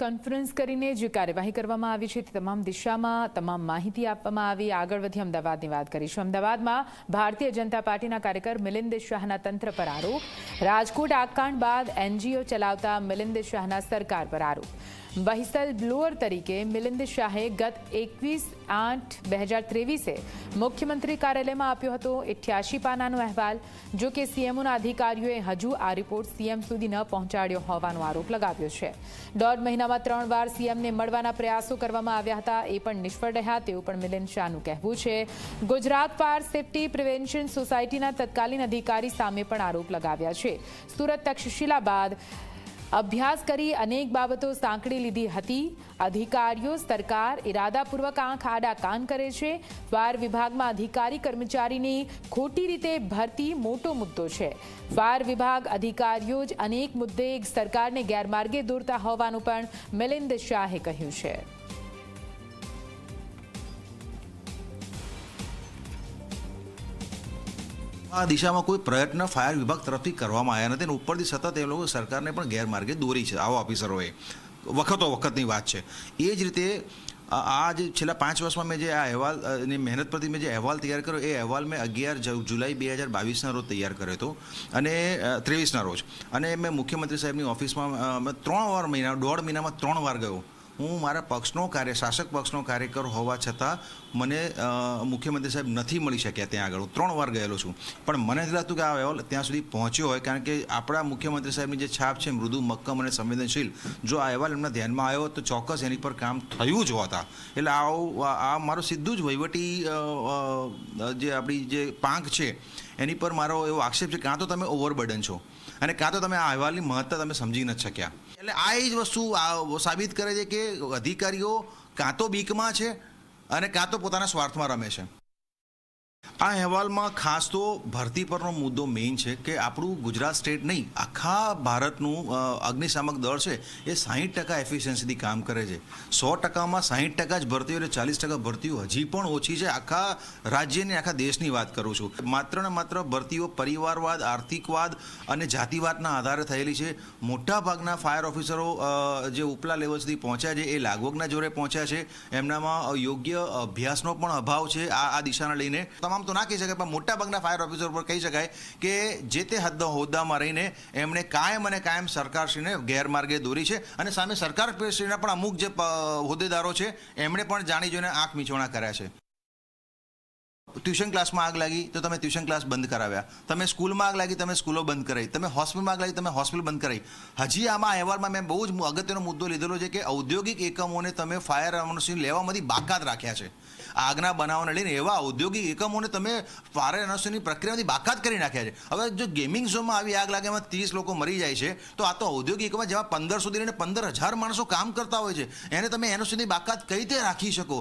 Conference કરીને જે કાર્યવાહી કરવામાં આવી છે. તે તમામ દિશામાં તમામ માહિતી આપવામાં આવી. આગળ વધી અમદાવાદની વાત કરીશું. અમદાવાદમાં ભારતીય જનતા પાર્ટીના કાર્યકર મિલિંદ શાહના તંત્ર પર આરોપ. રાજકોટ આગકાંડ બાદ એનજીઓ ચલાવતા મિલિંદ શાહના સરકાર પર આરોપ. વહિસલ બ્લોઅર તરીકે મિલિંદ શાહે ગત એકવીસ આઠ બે હજાર ત્રેવીસે મુખ્યમંત્રી કાર્યાલયમાં આપ્યો હતો. ઇઠ્યાસી પાનાનો અહેવાલ, જો કે સીએમઓના અધિકારીઓએ હજુ આ રિપોર્ટ સીએમ સુધી ન પહોંચાડ્યો હોવાનો આરોપ લગાવ્યો છે. દોઢ મહિનામાં ત્રણ વાર સીએમને મળવાના પ્રયાસો કરવામાં આવ્યા હતા. એ પણ નિષ્ફળ રહ્યા. તેવું પણ મિલિંદ શાહનું કહેવું છે. ગુજરાત ફાયર સેફટી પ્રિવેન્શન સોસાયટીના તત્કાલીન અધિકારી સામે પણ આરોપ લગાવ્યા છે. સુરત તક્ષશિલા બાદ અભ્યાસ કરી અનેક બાબતો સાંકળી લીધી હતી. અધિકારીઓ, સરકાર ઇરાદાપૂર્વક આંખ આડા કાન કરે છે. ફાયર વિભાગમાં અધિકારી કર્મચારીની ખોટી રીતે ભરતી મોટો મુદ્દો છે. ફાયર વિભાગ અધિકારીઓ જ અનેક મુદ્દે સરકારને ગેરમાર્ગે દોરતા હોવાનું પણ મિલિંદ શાહે કહ્યું છે. આ દિશામાં કોઈ પ્રયત્ન ફાયર વિભાગ તરફથી કરવામાં આવ્યા નથી અને ઉપરથી સતત એ લોકો સરકારને પણ ગેરમાર્ગે દોરી છે આવા ઓફિસરોએ. વખતો વખતની વાત છે. એ જ રીતે આ જે છેલ્લા પાંચ વર્ષમાં મેં જે આ અહેવાલ અ, મહેનત પરથી મેં જે અહેવાલ તૈયાર કર્યો એ અહેવાલ મેં અગિયાર જુલાઈ બે હજાર બાવીસના રોજ તૈયાર કર્યો હતો અને ત્રેવીસના રોજ. અને મેં મુખ્યમંત્રી સાહેબની ઓફિસમાં ત્રણ વાર મહિના દોઢ મહિનામાં ત્રણ વાર ગયો. હું મારા પક્ષનો કાર્ય, શાસક પક્ષનો કાર્યકર હોવા છતાં મને મુખ્યમંત્રી સાહેબ નથી મળી શક્યા ત્યાં આગળ. હું ત્રણ વાર ગયેલો છું. પણ મને નથી લાગતું કે આ અહેવાલ ત્યાં સુધી પહોંચ્યો હોય, કારણ કે આપણા મુખ્યમંત્રી સાહેબની જે છાપ છે, મૃદુ, મક્કમ અને સંવેદનશીલ, જો આ અહેવાલ એમના ધ્યાનમાં આવ્યો તો ચોક્કસ એની પર કામ થયું જ હોતા એટલે આવું, આ મારો સીધું જ વહીવટી જે આપણી જે પાંખ છે, એની પર મારો એવો આક્ષેપ છે કાં તો તમે ઓવરબર્ડન છો. અને કાં તો તમે આ અહેવાલની મહત્તા તમે સમજી નથી શક્યા. એટલે આ જ વસ્તુ સાબિત કરે છે કે અધિકારીઓ કાં તો બીકમાં છે અને કાં તો પોતાના સ્વાર્થમાં રમે છે. આ અહેવાલમાં ખાસ તો ભરતી પરનો મુદ્દો મેઇન છે કે આપણું ગુજરાત સ્ટેટ નહીં, આખા ભારતનું અગ્નિશામક દળ છે, એ સાહીઠ ટકા એફિશિયન્સીથી કામ કરે છે. સો ટકામાં સાહીઠ ટકા જ ભરતીઓ એટલે ચાલીસ ટકા ભરતીઓ હજી પણ ઓછી છે. આખા રાજ્યની, આખા દેશની વાત કરું છું. માત્ર ને માત્ર ભરતીઓ પરિવારવાદ, આર્થિકવાદ અને જાતિવાદના આધારે થયેલી છે. મોટા ભાગના ફાયર ઓફિસરો જે ઉપલા લેવલ સુધી પહોંચ્યા છે, એ લાગવગના જોડે પહોંચ્યા છે. એમનામાં યોગ્ય અભ્યાસનો પણ અભાવ છે આ આ દિશાને લઈને. તમામ તો ના કહી શકાય, પણ મોટા ભાગના ફાયર ઓફિસર પર કહી શકાય કે જે તે હદ હોદ્દામાં રહીને એમણે કાયમ અને કાયમ સરકારશ્રીને ગેરમાર્ગે દોરી છે અને સામે સરકારશ્રીના પણ અમુક જે હોદ્દેદારો છે, એમણે પણ જાણી જોઈને આંખ મીચોણા કર્યા છે. ટ્યુશન ક્લાસમાં આગ લાગી તો તમે ટ્યુશન ક્લાસ બંધ કરાવ્યા. તમે સ્કૂલમાં આગ લાગી, તમે સ્કૂલો બંધ કરાવી તમે હોસ્પિટલમાં આગ લાગી, તમે હોસ્પિટલ બંધ કરાવી હજી આમાં અહેવાલમાં મેં બહુ જ અગત્યનો મુદ્દો લીધેલો છે કે ઔદ્યોગિક એકમોને તમે ફાયર એનર્સી લેવામાંથી બાકાત રાખ્યા છે. આગના બનાવને લઈને એવા ઔદ્યોગિક એકમોને તમે ફાયર એનર્સીની પ્રક્રિયામાંથી બાકાત કરી નાખ્યા છે. હવે જો ગેમિંગ ઝોનમાં આવી આગ લાગે, એમાં ત્રીસ લોકો મરી જાય છે, તો આ તો ઔદ્યોગિક એકમમાં જેમાં પંદર સુધી લઈને પંદર હજાર માણસો કામ કરતા હોય છે. એને તમે એનર્સીની બાકાત કઈ રીતે રાખી શકો?